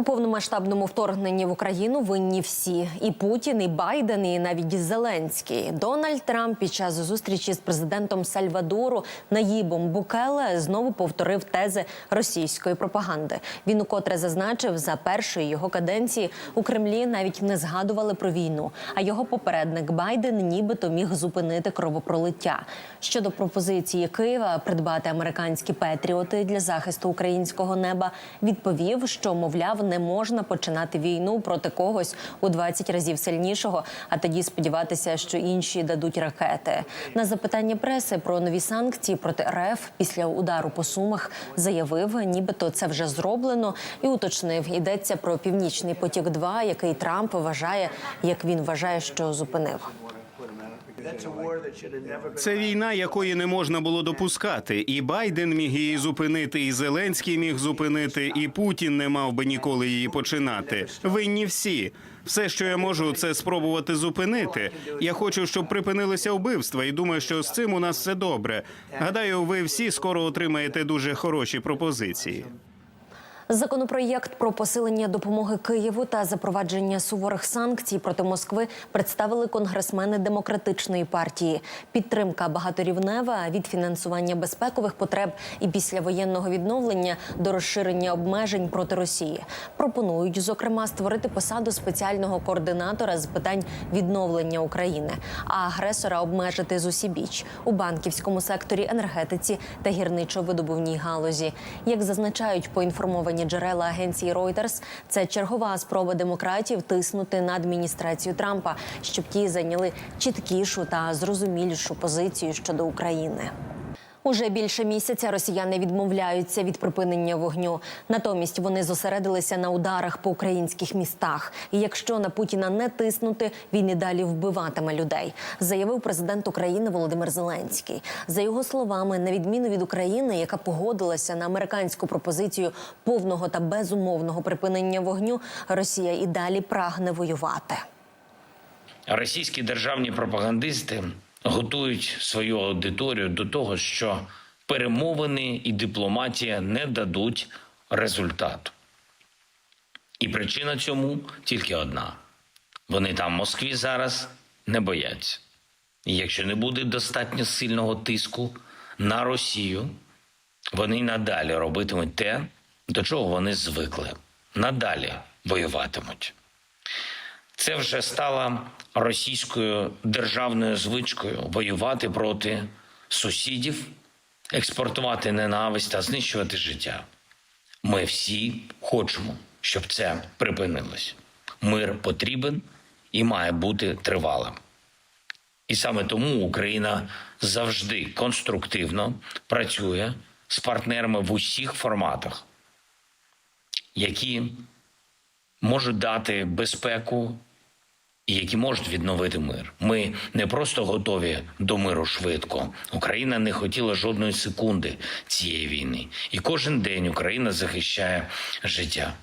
У повномасштабному вторгненні в Україну винні всі і Путін, і Байден, і навіть Зеленський. Дональд Трамп під час зустрічі з президентом Сальвадору Наїбом Букеле знову повторив тези російської пропаганди. Він укотре зазначив, за першої його каденції у Кремлі навіть не згадували про війну. А його попередник Байден нібито міг зупинити кровопролиття. Щодо пропозиції Києва придбати американські петріоти для захисту українського неба, відповів, що мовляв не можна починати війну проти когось у 20 разів сильнішого, а тоді сподіватися, що інші дадуть ракети. На запитання преси про нові санкції проти РФ після удару по сумах заявив, нібито це вже зроблено, і уточнив, йдеться про північний потік 2 який Трамп вважає, як він вважає, що зупинив. Це війна, якої не можна було допускати. І Байден міг її зупинити, і Зеленський міг зупинити, і Путін не мав би ніколи її починати. Винні всі. Все, що я можу, це спробувати зупинити. Я хочу, щоб припинилися вбивства, і думаю, що з цим у нас все добре. Гадаю, ви всі скоро отримаєте дуже хороші пропозиції. Законопроєкт про посилення допомоги Києву та запровадження суворих санкцій проти Москви представили конгресмени демократичної партії. Підтримка багаторівнева від фінансування безпекових потреб і післявоєнного відновлення до розширення обмежень проти Росії. Пропонують зокрема створити посаду спеціального координатора з питань відновлення України, а агресора обмежити з усібіч у банківському секторі, енергетиці та гірничо-видобувній галузі. Як зазначають поінформовані джерела агенції Reuters, це чергова спроба демократів тиснути на адміністрацію Трампа, щоб ті зайняли чіткішу та зрозумілішу позицію щодо України. Уже більше місяця росіяни відмовляються від припинення вогню. Натомість вони зосередилися на ударах по українських містах. І якщо на Путіна не тиснути, він і далі вбиватиме людей, заявив президент України Володимир Зеленський. За його словами, на відміну від України, яка погодилася на американську пропозицію повного та безумовного припинення вогню, Росія і далі прагне воювати. російські державні пропагандисти готують свою аудиторію до того, що перемовини і дипломатія не дадуть результату. І причина цьому тільки одна: вони там в Москві зараз не бояться. І якщо не буде достатньо сильного тиску на Росію, вони надалі робитимуть те, до чого вони звикли. Надалі воюватимуть. Це вже стало російською державною звичкою воювати проти сусідів, експортувати ненависть та знищувати життя. Ми всі хочемо, щоб це припинилось. Мир потрібен і має бути тривалим. І саме тому Україна завжди конструктивно працює з партнерами в усіх форматах, які можуть дати безпеку які можуть відновити мир. Ми не просто готові до миру швидко. Україна не хотіла жодної секунди цієї війни, і кожен день Україна захищає життя.